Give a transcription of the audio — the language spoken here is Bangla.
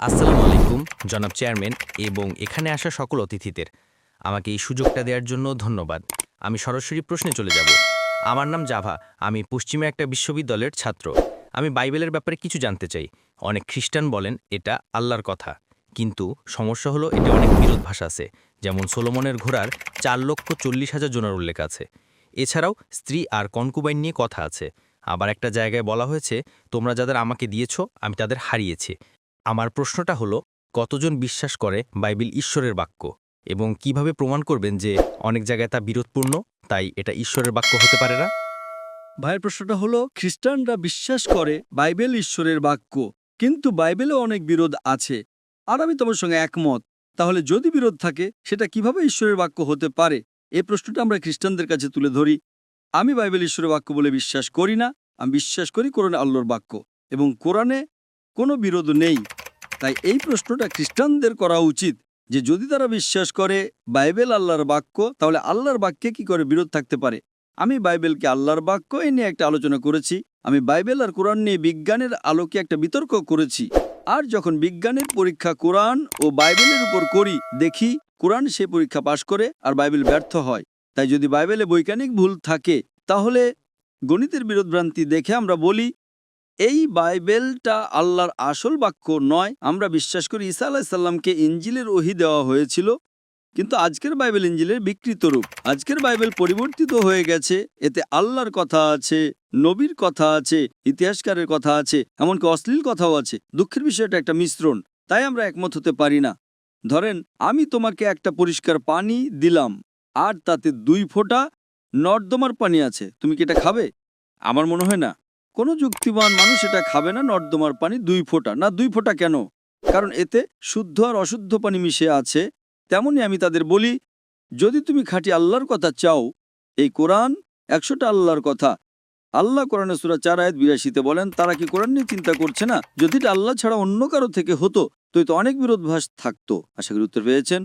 আসসালামু আলাইকুম, জনাব চেয়ারম্যান, এবং এখানে আসা সকল অতিথিদের। আমাকে এই সুযোগটা দেওয়ার জন্য ধন্যবাদ। আমি সরাসরি প্রশ্নে চলে যাব। আমার নাম জাভা, আমি পশ্চিমে একটা বিশ্ববিদ্যালয়ের ছাত্র। আমি বাইবেলের ব্যাপারে কিছু জানতে চাই। অনেক খ্রিস্টান বলেন, এটা আল্লাহর কথা। কিন্তু সমস্যা হলো, এটা অনেক বিরোধ ভাষা আছে। যেমন সোলোমনের ঘোড়ার চার লক্ষ চল্লিশ হাজার জনের উল্লেখ আছে। এছাড়াও স্ত্রী আর কনকুবাইন নিয়ে কথা আছে। আবার একটা জায়গায় বলা হয়েছে, তোমরা যাদের আমাকে দিয়েছ, আমি তাদের হারিয়েছি। আমার প্রশ্নটা হলো, কতজন বিশ্বাস করে বাইবেল ঈশ্বরের বাক্য? এবং কীভাবে প্রমাণ করবেন যে অনেক জায়গায় তা বিরোধপূর্ণ, তাই এটা ঈশ্বরের বাক্য হতে পারে না? ভাইয়ের প্রশ্নটা হলো, খ্রিস্টানরা বিশ্বাস করে বাইবেল ঈশ্বরের বাক্য, কিন্তু বাইবেলে অনেক বিরোধ আছে। আর আমি তোমার সঙ্গে একমত। তাহলে যদি বিরোধ থাকে, সেটা কীভাবে ঈশ্বরের বাক্য হতে পারে? এ প্রশ্নটা আমরা খ্রিস্টানদের কাছে তুলে ধরি। আমি বাইবেল ঈশ্বরের বাক্য বলে বিশ্বাস করি না, আমি বিশ্বাস করি কোরআনে আল্লাহর বাক্য। এবং কোরআনে কোনো বিরোধ নেই। তাই এই প্রশ্নটা খ্রিস্টানদের করা উচিত যে যদি তারা বিশ্বাস করে বাইবেল আল্লাহর বাক্য, তাহলে আল্লাহর বাক্যে কি করে বিরোধ থাকতে পারে? আমি বাইবেলকে আল্লাহর বাক্য এ নিয়ে একটা আলোচনা করেছি। আমি বাইবেল আর কোরআন নিয়ে বিজ্ঞানের আলোকে একটা বিতর্ক করেছি। আর যখন বিজ্ঞানের পরীক্ষা কোরআন ও বাইবেলের উপর করি, দেখি কোরআন সে পরীক্ষা পাশ করে আর বাইবেল ব্যর্থ হয়। তাই যদি বাইবেলে বৈজ্ঞানিক ভুল থাকে, তাহলে গণিতের বিরোধভ্রান্তি দেখে আমরা বলি এই বাইবেলটা আল্লাহর আসল বাক্য নয়। আমরা বিশ্বাস করি ঈসা আলাহিসাল্লামকে ইঞ্জিলের ওহি দেওয়া হয়েছিল, কিন্তু আজকের বাইবেল ইঞ্জিলের বিকৃত রূপ। আজকের বাইবেল পরিবর্তিত হয়ে গেছে, এতে আল্লাহর কথা আছে, নবীর কথা আছে, ইতিহাসকারের কথা আছে, এমনকি অশ্লীল কথাও আছে। দুঃখের বিষয়টা একটা মিশ্রণ, তাই আমরা একমত হতে পারি না। ধরেন, আমি তোমাকে একটা পরিষ্কার পানি দিলাম, আর তাতে দুই ফোঁটা নর্দমার পানি আছে, তুমি কি এটা খাবে? আমার মনে হয় না। কোনো যুক্তিমান মানুষ এটা খাবে না, নর্দমার পানি দুই ফোঁটা। না, দুই ফোঁটা কেন? কারণ এতে শুদ্ধ আর অশুদ্ধ পানি মিশে আছে তেমনি আমি তাদের বলি, যদি তুমি খাঁটি আল্লাহর কথা চাও, এই কোরআন একশোটা আল্লাহর কথা। আল্লাহ কোরআনে সুরা চার আয়াত বিরাশিতে বলেন, তারা কি কোরআন নিয়ে চিন্তা করছে না? যদি আল্লাহ ছাড়া অন্য কারও থেকে হতো তো অনেক বিরোধভাস থাকতো। আশা করি উত্তর পেয়েছেন।